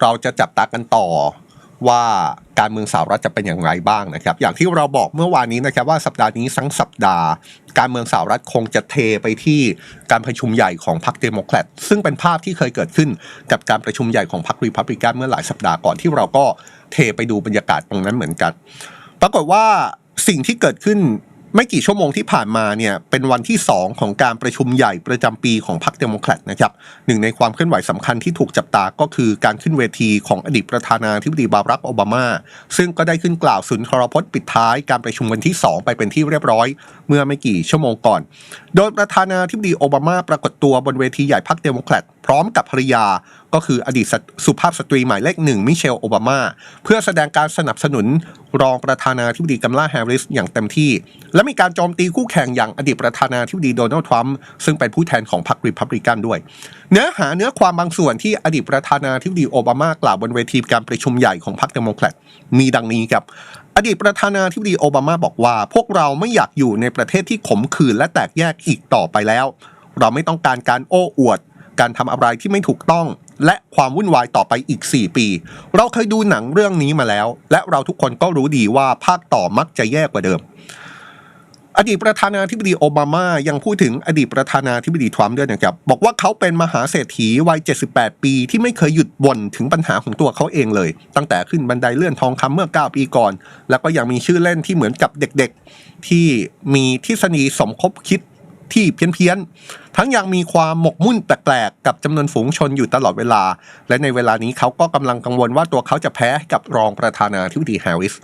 เราจะจับตากันต่อว่าการเมืองสหรัฐจะเป็นอย่างไรบ้างนะครับ อย่างที่เราบอกเมื่อวานนี้นะครับว่าสัปดาห์นี้ทั้งสัปดาห์ การเมืองสหรัฐคงจะเทไปที่การประชุมใหญ่ของพรรคเดโมแครตซึ่งเป็นภาพที่เคยเกิดขึ้นกับการประชุมใหญ่ของพรรครีพับลิกันเมื่อหลายสัปดาห์ก่อนที่เราก็เทไปดูบรรยากาศตรงนั้นเหมือนกัน ปรากฏว่าสิ่งที่เกิดขึ้น ไม่กี่ชั่วโมงที่ผ่านมาเนี่ยเป็นวันที่ 2 ของการประชุมใหญ่ประจำปีของพรรคเดโมแครตนะครับหนึ่งในความเคลื่อนไหวสำคัญที่ถูกจับตาก็คือการขึ้นเวทีของอดีตประธานาธิบดีบารักโอบามา ซึ่งก็ได้ขึ้นกล่าวสุนทรพจน์ปิดท้ายการประชุมวันที่ 2 ไปเป็นที่เรียบร้อย เมื่อไม่กี่ชั่วโมงก่อน โดยประธานาธิบดีโอบามาปรากฏตัวบนเวทีใหญ่พรรคเดโมแครตพร้อมกับภรรยา ก็คืออดีตสุภาพสตรีหมายเลขหนึ่งมิเชลโอบามา เพื่อแสดงการสนับสนุนรองประธานาธิบดีกัมลาแฮร์ริสอย่างเต็มที่ และมีการโจมตีคู่แข่งอย่างอดีตประธานาธิบดีโดนัลด์ทรัมป์ซึ่งเป็นผู้แทนของพรรครีพับลิกันด้วย เนื้อหาเนื้อความบางส่วนที่อดีตประธานาธิบดีโอบามากล่าวบนเวทีการประชุมใหญ่ของพรรคเดโมแครตมีดังนี้ครับอดีตประธานาธิบดีโอบามาบอกว่า พวกเราไม่อยากอยู่ในประเทศที่ขมขื่นและแตกแยกอีกต่อไปแล้ว เราไม่ต้องการการโอ้อวด การทำอะไรที่ไม่ถูกต้อง และความวุ่นวายต่อไปอีก 4 ปี เราเคยดูหนังเรื่องนี้มาแล้ว และเราทุกคนก็รู้ดีว่าภาคต่อมักจะแย่กว่าเดิม อดีตประธานาธิบดีโอบามายังพูดถึงอดีตประธานาธิบดีทรัมป์ด้วยนะครับ บอกว่าเขาเป็นมหาเศรษฐีวัย 78 ปีที่ไม่เคยหยุดบ่นถึงปัญหาของตัวเขาเองเลย ตั้งแต่ขึ้นบันไดเลื่อนทองคำเมื่อ 9 ปีก่อน แล้วก็ยังมีชื่อเล่นที่เหมือนกับเด็กๆ ที่มีทฤษฎีสมคบคิด ที่เพี้ยนๆ ทั้งยังมีความหมกมุ่นแปลกๆ กับจำนวนฝูงชนอยู่ตลอดเวลา และในเวลานี้เขาก็กำลังกังวลว่าตัวเขาจะแพ้กับรองประธานาธิบดีแฮร์ริส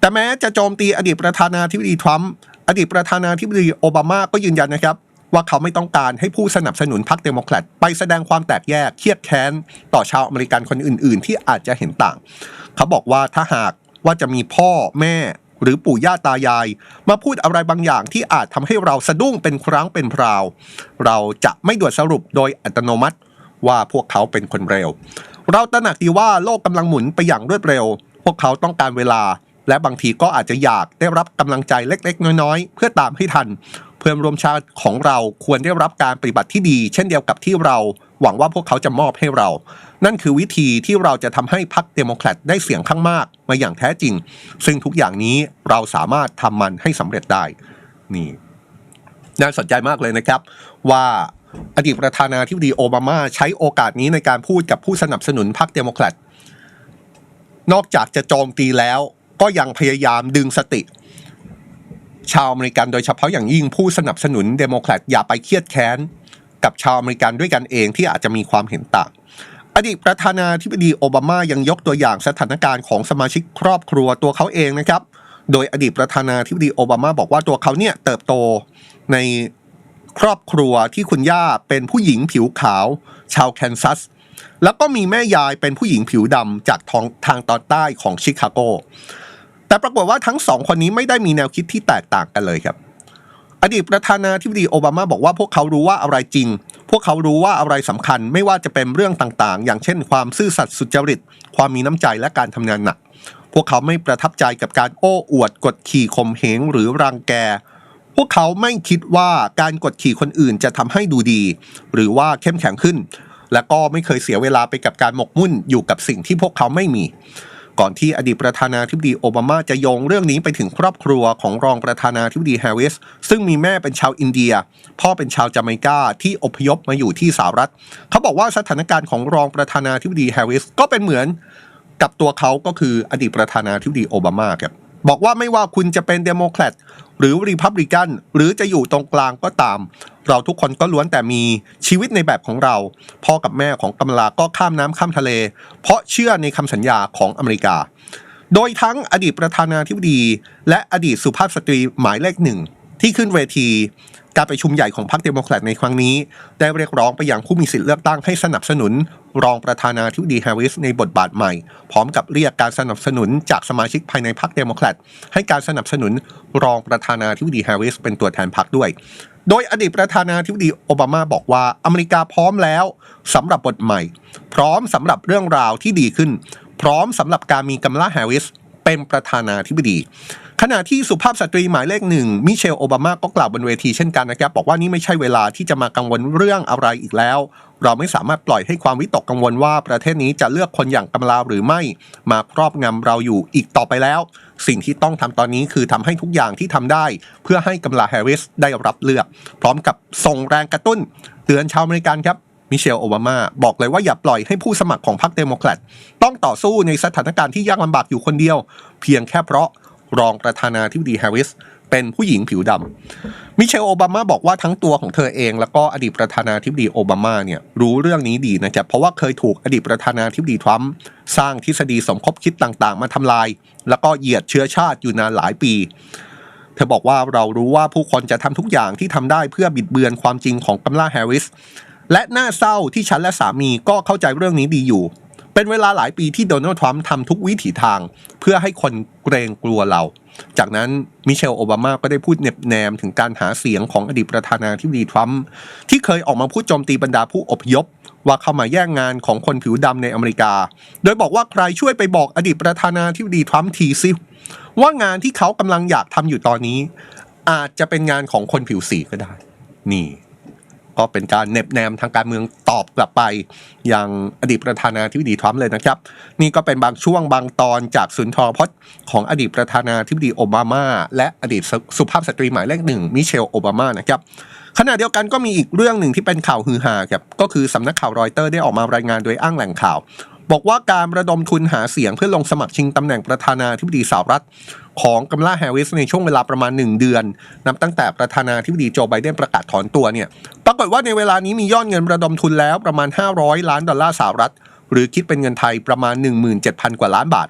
แต่แม้จะโจมตีอดีตประธานาธิบดีทรัมป์อดีตประธานาธิบดีโอบามาก็ยืนยันนะครับว่าเขาไม่ต้องการให้ผู้สนับสนุนพรรคเดโมแครตไปแสดงความแตกแยกเครียดแค้น ต่อชาวอเมริกันคนอื่น ๆ ที่อาจจะเห็นต่าง เขาบอกว่าถ้าหากว่าจะมีพ่อแม่ หรือปู่ย่าตายาย มาพูดอะไรบางอย่างที่อาจทำให้เราสะดุ้งเป็นครั้งเป็นคราว เราจะไม่ด่วนสรุปโดยอัตโนมัติว่าพวกเขาเป็นคนเร็ว เราตระหนักดีว่าโลกกำลังหมุนไปอย่างรวดเร็ว พวกเขาต้องการเวลา และบางทีก็อาจจะอยากได้รับกำลังใจเล็ก ๆ น้อยๆ เพื่อตามให้ทัน เพื่อนร่วมชาติของเราควรได้รับการปฏิบัติที่ดี เช่นเดียวกับที่เรา หวังว่าพวกเขาจะมอบให้เรา นั่นคือวิธีที่เราจะทำให้พรรคเดโมแครตได้เสียงข้างมากมาอย่างแท้จริง ซึ่งทุกอย่างนี้เราสามารถทำมันให้สำเร็จได้นี่น่าสนใจมากเลยนะครับว่าอดีตประธานาธิบดีโอบามาใช้โอกาสนี้ในการพูดกับผู้สนับสนุนพรรคเดโมแครตนอกจากจะโจมตีแล้ว ก็ยังพยายามดึงสติ ชาวอเมริกันโดยเฉพาะอย่างยิ่งผู้สนับสนุนเดโมแครตอย่าไปเครียดแค้น กับชาวอเมริกันด้วยกันเองที่อาจจะมีความเห็นต่าง อดีตประธานาธิบดีโอบามายังยกตัวอย่างสถานการณ์ของสมาชิกครอบครัวตัวเขาเองนะครับ โดยอดีตประธานาธิบดีโอบามาบอกว่าตัวเขาเนี่ยเติบโตในครอบครัวที่คุณย่าเป็นผู้หญิงผิวขาว ชาวแคนซัส แล้วก็มีแม่ยายเป็นผู้หญิงผิวดำจากทางทางตอนใต้ของชิคาโก แต่ปรากฏว่าทั้งสองคนนี้ไม่ได้มีแนวคิดที่แตกต่างกันเลยครับ อดีตประธานาธิบดีโอบามาบอกว่าพวกเขารู้ว่าอะไรจริง พวกเขารู้ว่าอะไรสำคัญไม่ว่าจะเป็นเรื่องต่างๆ อย่างเช่น ความซื่อสัตย์สุจริต ความมีน้ำใจและการทำงานหนัก พวกเขาไม่ประทับใจกับการโอ้อวดกดขี่ข่มเหงหรือรังแก พวกเขาไม่คิดว่าการกดขี่คนอื่นจะทำให้ดูดี หรือว่าเข้มแข็งขึ้น และก็ไม่เคยเสียเวลาไปกับการหมกมุ่นอยู่กับสิ่งที่พวกเขาไม่มี ก่อนที่อดีตประธานาธิบดีโอบามาจะโยงเรื่องนี้ไปถึงครอบครัวของรองประธานาธิบดีแฮร์ริสซึ่งมีแม่เป็นชาวอินเดีย พ่อเป็นชาวจาเมกาที่อพยพมาอยู่ที่สหรัฐ เขาบอกว่าสถานการณ์ของรองประธานาธิบดีแฮร์ริสก็เป็นเหมือนกับตัวเขาก็คืออดีตประธานาธิบดีโอบามาครับ บอกว่าไม่ว่าคุณจะเป็นเดโมแครตหรือรีพับลิกันหรือจะอยู่ตรงกลางก็ตาม เราทุกคนก็ล้วนแต่มีชีวิตในแบบของเรา พ่อกับแม่ของกัมลาก็ข้ามน้ำข้ามทะเล เพราะเชื่อในคำสัญญาของอเมริกา โดยทั้งอดีตประธานาธิบดี และอดีตสุภาพสตรีหมายเลขหนึ่งที่ขึ้นเวที การประชุมใหญ่ของพรรคเดโมแครตในครั้งนี้ ได้เรียกร้องไปยังผู้มีสิทธิเลือกตั้งให้สนับสนุน รองประธานาธิบดีแฮร์ริสในบทบาทใหม่ พร้อมกับเรียกการสนับสนุนจากสมาชิกภายในพรรคเดโมแครตให้การสนับสนุนรองประธานาธิบดีแฮร์ริสเป็นตัวแทนพรรคด้วย โดยอดีตประธานาธิบดีโอบามาบอกว่าอเมริกาพร้อมแล้วสำหรับบทใหม่ พร้อมสำหรับเรื่องราวที่ดีขึ้น พร้อมสำหรับการมีกัมลาแฮร์ริสเป็นประธานาธิบดี ขณะที่สุภาพสตรีหมายเลขหนึ่งมิเชลโอบามาก็กล่าวบนเวทีเช่นกันนะครับ บอกว่านี่ไม่ใช่เวลาที่จะมากังวลเรื่องอะไรอีกแล้ว เราไม่สามารถปล่อยให้ความวิตกกังวลว่าประเทศนี้จะเลือกคนอย่างกำลาหรือไม่ มาครอบงำเราอยู่อีกต่อไปแล้ว สิ่งที่ต้องทำตอนนี้คือทำให้ทุกอย่างที่ทำได้ เพื่อให้กำลาแฮร์ริสได้รับเลือก พร้อมกับส่งแรงกระตุ้น เตือนชาวอเมริกันครับมิเชลโอบามาบอกเลยว่าอย่าปล่อยให้ผู้สมัครของพรรคเดโมแครตต้องต่อสู้ในสถานการณ์ที่ยากลำบากอยู่คนเดียว เพียงแค่เพราะ รองประธานาธิบดีแฮร์ริสเป็นผู้หญิงผิวดำมิเชลโอบามาบอกว่าทั้งตัวของเธอเอง แล้วก็อดีตประธานาธิบดีโอบามาเนี่ยรู้เรื่องนี้ดีนะครับเพราะว่าเคยถูกอดีตประธานาธิบดีทรัมป์สร้างทฤษฎีสมคบคิดต่างๆ มาทำลาย แล้วก็เหยียดเชื้อชาติอยู่นานหลายปี เธอบอกว่าเรารู้ว่าผู้คนจะทำทุกอย่างที่ทำได้เพื่อบิดเบือนความจริงของกัมลาแฮร์ริสและน่าเศร้าที่ฉันและสามีก็เข้าใจเรื่องนี้ดีอยู่ เป็นเวลาหลายปีที่โดนัลด์ทรัมป์ทำทุกวิถีทาง เพื่อให้คนเกรงกลัวเรา จากนั้นมิเชลโอบามาก็ได้พูดเหน็บแนมถึงการหาเสียงของอดีตประธานาธิบดีทรัมป์ที่เคยออกมาพูดโจมตีบรรดาผู้อพยพ ว่าเข้ามาแย่งงานของคนผิวดำในอเมริกา โดยบอกว่าใครช่วยไปบอกอดีตประธานาธิบดีทรัมป์ทีซิว่างานที่เขากำลังอยากทำอยู่ตอนนี้ อาจจะเป็นงานของคนผิวสีก็ได้ นี่ ก็เป็นการเน็บแนมทางการเมืองตอบกลับไปอย่างอดีตประธานาธิบดีทรัมป์เลยนะครับ นี่ก็เป็นบางช่วงบางตอนจากสุนทรพจน์ของอดีตประธานาธิบดีโอบามา และอดีตสุภาพสตรีหมายเลขหนึ่งมิเชลโอบามานะครับขณะเดียวกันก็มีอีกเรื่องหนึ่งที่เป็นข่าวฮือฮาครับก็คือสำนักข่าวรอยเตอร์ได้ออกมารายงานโดยอ้างแหล่งข่าว บอกว่าการระดมทุนหาเสียงเพื่อลงสมัครชิงตำแหน่งประธานาธิบดีสหรัฐ ของกัมลาแฮร์ริสในช่วงเวลาประมาณ 1 เดือน นับตั้งแต่ประธานาธิบดีโจไบเดนประกาศถอนตัวเนี่ยปรากฏว่าในเวลานี้มียอดเงินระดมทุนแล้วประมาณ 500 ล้านดอลลาร์สหรัฐ หรือคิดเป็นเงินไทยประมาณ 17,000 กว่าล้านบาท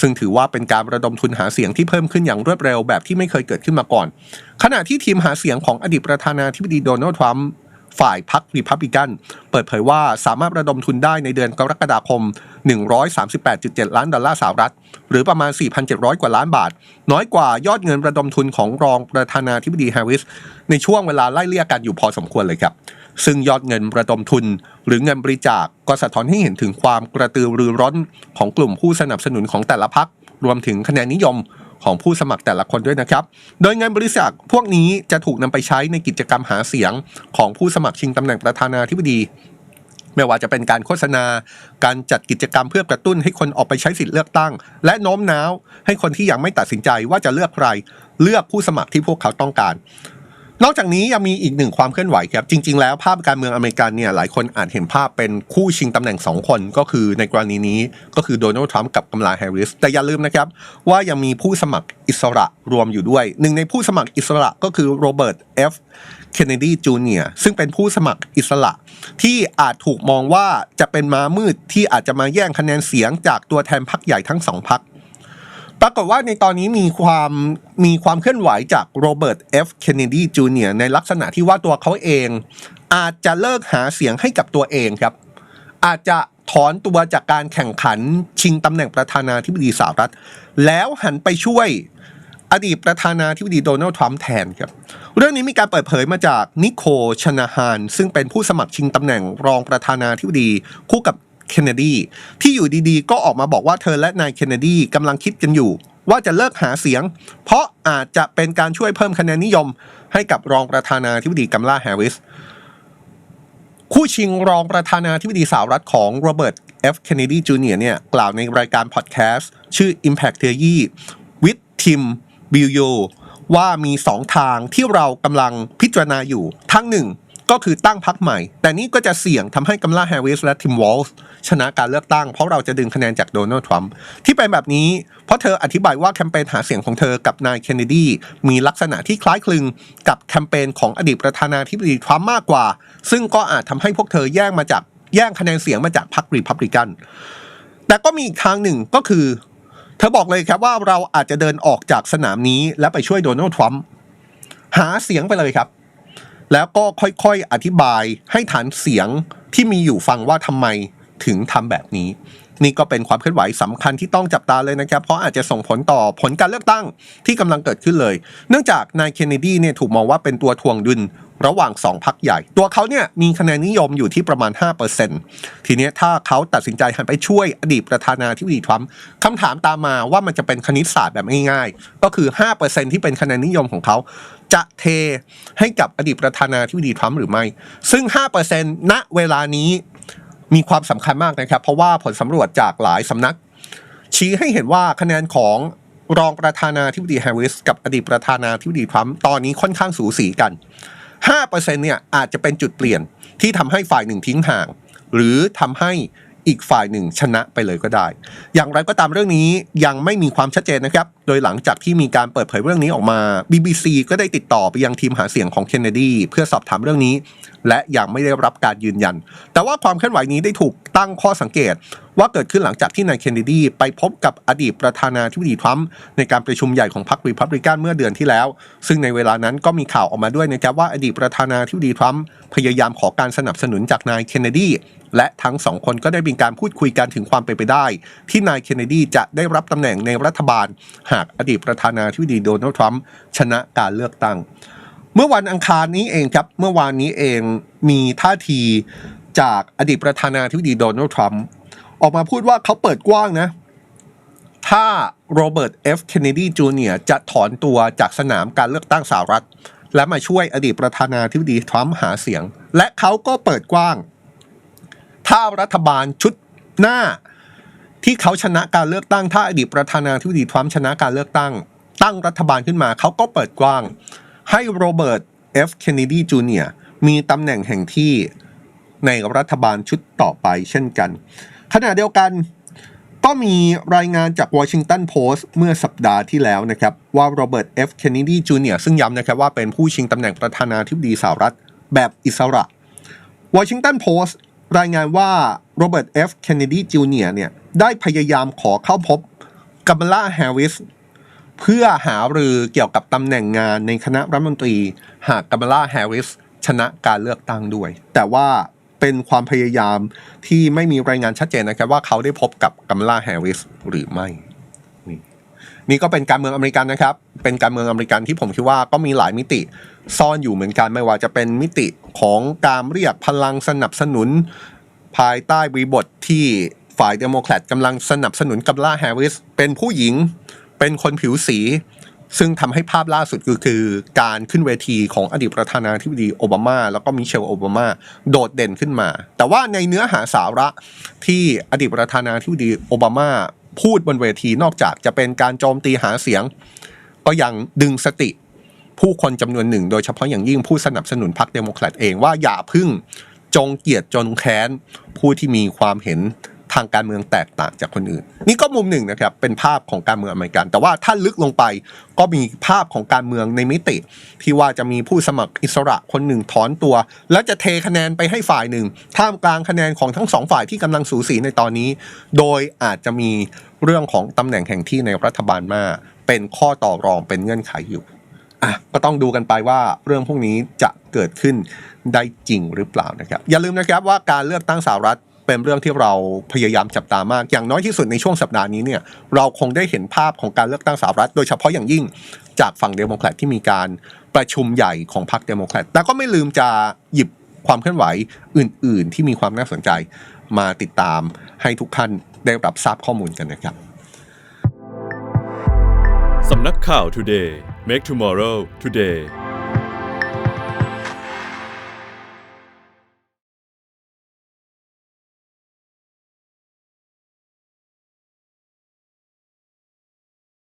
ซึ่งถือว่าเป็นการระดมทุนหาเสียงที่เพิ่มขึ้นอย่างรวดเร็วแบบที่ไม่เคยเกิดขึ้นมาก่อน ขณะที่ทีมหาเสียงของอดีตประธานาธิบดีโดนัลด์ทรัมป์ ฝ่ายพรรครีพับลิกัน เปิดเผยว่าสามารถระดมทุนได้ในเดือนกรกฎาคม 138.7 ล้านดอลลาร์สหรัฐ หรือประมาณ 4,700 กว่าล้านบาท น้อยกว่ายอดเงินระดมทุนของรองประธานาธิบดีแฮร์ริส ในช่วงเวลาไล่เลี่ยกันอยู่พอสมควรเลยครับ ซึ่งยอดเงินระดมทุน หรือเงินบริจาคก็สะท้อนให้เห็นถึงความกระตือรือร้นของกลุ่มผู้สนับสนุนของแต่ละพรรครวมถึงคะแนนนิยม ของผู้สมัครแต่ละคนด้วยนะครับ โดยเงินบริจาคพวกนี้จะถูกนำไปใช้ในกิจกรรมหาเสียงของผู้สมัครชิงตำแหน่งประธานาธิบดีไม่ว่าจะเป็นการโฆษณา การจัดกิจกรรมเพื่อกระตุ้นให้คนออกไปใช้สิทธิ์เลือกตั้ง และโน้มน้าวให้คนที่ยังไม่ตัดสินใจว่าจะเลือกใคร เลือกผู้สมัครที่พวกเขาต้องการ นอกจากนี้ยังมีอีกหนึ่งความเคลื่อนไหวครับ จริง ๆ แล้วภาพการเมืองอเมริกันเนี่ยหลายคนอาจเห็นภาพเป็นคู่ชิงตำแหน่งสองคนก็คือในกรณีนี้ก็คือโดนัลด์ทรัมป์กับกัมลาแฮร์ริส แต่อย่าลืมนะครับ ว่ายังมีผู้สมัครอิสระรวมอยู่ด้วย หนึ่งในผู้สมัครอิสระก็คือโรเบิร์ตเอฟเคนเนดีจูเนียซึ่งเป็นผู้สมัครอิสระ ที่อาจถูกมองว่าจะเป็นม้ามืดที่อาจจะมาแย่งคะแนนเสียงจากตัวแทนพรรคใหญ่ทั้งสองพรรค ปรากฏว่าในตอนนี้มีความมีความเคลื่อนไหวจากโรเบิร์ตเอฟเคนเนดีจูเนียในลักษณะที่ว่าตัวเขาเอง อาจจะเลิกหาเสียงให้กับตัวเองครับ อาจจะถอนตัวจากการแข่งขันชิงตำแหน่งประธานาธิบดีสหรัฐ แล้วหันไปช่วยอดีตประธานาธิบดีโดนัลด์ทรัมป์แทนครับ เรื่องนี้มีการเปิดเผยมาจากนิโคชนาฮาน ซึ่งเป็นผู้สมัครชิงตำแหน่งรองประธานาธิบดี คู่กับ เคนเนดีที่อยู่ดีๆ ก็ออกมาบอกว่าเธอและนายเคนเนดีกำลังคิดกันอยู่ ว่าจะเลิกหาเสียง เพราะอาจจะเป็นการช่วยเพิ่มคะแนนนิยม ให้กับรองประธานาธิบดีกัมลาแฮร์ริสคู่ชิงรองประธานาธิบดีสหรัฐของโรเบิร์ตเอฟเคนเนดีจูเนียร์เนี่ยกล่าวในรายการพอดแคสต์ชื่อ Impact Theory with Tim b i l l o ว่ามีสองทางที่เรากำลังพิจารณาอยู่ทั้งหนึ่งก็คือตั้งพรรคใหม่ แต่นี่ก็จะเสี่ยงทำให้กัมลาแฮร์ริสและทิมวอลส์ ชนะการเลือกตั้ง เพราะเราจะดึงคะแนนจากโดนัลด์ทรัมป์ที่เป็นแบบนี้ เพราะเธออธิบายว่าแคมเปญหาเสียงของเธอกับนายเคนเนดีมีลักษณะที่คล้ายคลึงกับแคมเปญของอดีตประธานาธิบดีทรัมป์มากกว่า ซึ่งก็อาจทำให้พวกเธอแย่งมาจากแย่งคะแนนเสียงมาจากพรรครีพับลิกัน แต่ก็มีอีกทางหนึ่งก็คือ เธอบอกเลยครับว่าเราอาจจะเดินออกจากสนามนี้และไปช่วยโดนัลด์ทรัมป์หาเสียงไปเลยครับ แล้วก็ค่อยๆอธิบายให้ฐานเสียงที่มีอยู่ฟังว่าทำไม ถึงทำแบบนี้ นี่ก็เป็นความเคลื่อนไหวสำคัญที่ต้องจับตาเลยนะครับ เพราะอาจจะส่งผลต่อผลการเลือกตั้งที่กำลังเกิดขึ้นเลย เนื่องจากนายเคนเนดีเนี่ยถูกมองว่าเป็นตัวทวงดุลระหว่างสองพักใหญ่ ตัวเขาเนี่ยมีคะแนนนิยมอยู่ที่ประมาณ 5%ทีเนี้ถ้าเขาตัดสินใจหันไปช่วยอดีตประธานาธิบดีทรัมป์คำถามตามมาว่ามันจะเป็นคณิตศาสตร์แบบง่ายๆ ก็คือ 5%ที่เป็นคะแนนนิยมของเขา จะเทให้กับอดีตประธานาธิบดีทรัมป์หรือไม่ ซึ่ง 5%ณเวลานี้ มีความสำคัญมากนะครับ เพราะว่าผลสำรวจจากหลายสำนัก ชี้ให้เห็นว่าคะแนนของรองประธานาธิบดีแฮร์ริสกับอดีตประธานาธิบดีทรัมป์ตอนนี้ค่อนข้างสูสีกัน5%เนี่ยอาจจะเป็นจุดเปลี่ยนที่ทำให้ฝ่ายหนึ่งทิ้งห่าง หรือทำให้ อีกฝ่ายหนึ่งชนะไปเลยก็ได้ อย่างไรก็ตามเรื่องนี้ยังไม่มีความชัดเจนนะครับ โดยหลังจากที่มีการเปิดเผยเรื่องนี้ออกมา BBC ก็ได้ติดต่อไปยังทีมหาเสียงของเคนเนดีเพื่อสอบถามเรื่องนี้ และยังไม่ได้รับการยืนยัน แต่ว่าความเคลื่อนไหวนี้ได้ถูกตั้งข้อสังเกต ว่าเกิดขึ้นหลังจากที่นายเคนเนดีไปพบกับอดีตประธานาธิบดีทรัมป์ในการประชุมใหญ่ของพรรครีพับลิกันเมื่อเดือนที่แล้ว ซึ่งในเวลานั้นก็มีข่าวออกมาด้วยนะครับว่าอดีตประธานาธิบดีทรัมป์พยายามขอการสนับสนุนจากนายเคนเนดี และทั้งสองคนก็ได้มีการพูดคุยกันถึงความเป็นไปได้ ที่นายเคนเนดีจะได้รับตำแหน่งในรัฐบาล หากอดีตประธานาธิบดีโดนัลด์ทรัมป์ชนะการเลือกตั้ง เมื่อวันอังคารนี้เองครับเมื่อวานนี้เองมีท่าทีจากอดีตประธานาธิบดีโดนัลด์ทรัมป์ออกมาพูดว่าเขาเปิดกว้างนะถ้าโรเบิร์ตเอฟเคนเนดีจูเนียจะถอนตัวจากสนามการเลือกตั้งสหรัฐ และมาช่วยอดีตประธานาธิบดีทรัมป์หาเสียง และเขาก็เปิดกว้าง ถ้ารัฐบาลชุดหน้า ที่เขาชนะการเลือกตั้งถ้าอดีตประธานาธิบดีทรัมป์ชนะการเลือกตั้ง ตั้งรัฐบาลขึ้นมาเขาก็เปิดกว้าง ให้โรเบิร์ตเอฟเคนเนดีจูเนียมีตำแหน่งแห่งที่ในรัฐบาลชุดต่อไปเช่นกัน ขณะเดียวกันก็มีรายงานจากวอชิงตันโพสต์เมื่อสัปดาห์ที่แล้วนะครับ ว่าโรเบิร์ตเอฟเคนเนดีจูเนียซึ่งย้ำนะครับว่าเป็นผู้ชิงตำแหน่งประธานาธิบดีสหรัฐแบบอิสระวอชิงตันโพสต์ รายงานว่าโรเบิร์ตเอฟเคนเนดีจูเนียเนี่ยได้พยายามขอเข้าพบกัมลาแฮร์ริสเพื่อหารือเกี่ยวกับตำแหน่งงานในคณะรัฐมนตรี หากกัมลาแฮร์ริสชนะการเลือกตั้งด้วย แต่ว่าเป็นความพยายามที่ไม่มีรายงานชัดเจนนะครับว่าเขาได้พบกับกัมลาแฮร์ริสหรือไม่ นี่ก็เป็นการเมืองอเมริกันนะครับ เป็นการเมืองอเมริกันที่ผมคิดว่าก็มีหลายมิติซ่อนอยู่เหมือนกันไม่ว่าจะเป็นมิติของการเรียกพลังสนับสนุน ภายใต้บริบทที่ฝ่ายเดโมแครตกำลังสนับสนุนกัมลาแฮร์ริสเป็นผู้หญิงเป็นคนผิวสี ซึ่งทำให้ภาพล่าสุดก็คือการขึ้นเวทีของอดีตประธานาธิบดีโอบามา แล้วก็มิเชลโอบามา โดดเด่นขึ้นมา แต่ว่าในเนื้อหาสาระที่อดีตประธานาธิบดีโอบามา พูดบนเวทีนอกจากจะเป็นการโจมตีหาเสียง ก็ยังดึงสติ ผู้คนจำนวนหนึ่ง โดยเฉพาะอย่างยิ่งผู้สนับสนุนพรรคเดโมแครตเองว่าอย่าพึ่งจงเกียดจนแค้นผู้ที่มีความเห็น ทางการเมืองแตกต่างจากคนอื่น นี่ก็มุมหนึ่งนะครับเป็นภาพของการเมืองอเมริกัน แต่ว่าถ้าลึกลงไปก็มีภาพของการเมืองในมิติ ที่ว่าจะมีผู้สมัครอิสระคนหนึ่งถอนตัว แล้วจะเทคะแนนไปให้ฝ่ายหนึ่งท่ามกลางคะแนนของทั้งสองฝ่ายที่กำลังสูสีในตอนนี้ โดยอาจจะมีเรื่องของตำแหน่งแห่งที่ในรัฐบาลมาเป็นข้อต่อรองเป็นเงื่อนไขอยู่อะก็ต้องดูกันไปว่าเรื่องพวกนี้จะเกิดขึ้นได้จริงหรือเปล่านะครับ อย่าลืมนะครับว่าการเลือกตั้งสหรัฐ เป็นเรื่องที่เราพยายามจับตามาก อย่างน้อยที่สุดในช่วงสัปดาห์นี้เนี่ยเราคงได้เห็นภาพของการเลือกตั้งสหรัฐ โดยเฉพาะอย่างยิ่งจากฝั่งเดโมแครตที่มีการประชุมใหญ่ของพรรคเดโมแครตแต่ก็ไม่ลืมจะหยิบความเคลื่อนไหวอื่น ๆ ที่มีความน่าสนใจมาติดตามให้ทุกท่านได้รับทราบข้อมูลกันนะครับสำนักข่าว Today Make Tomorrow Today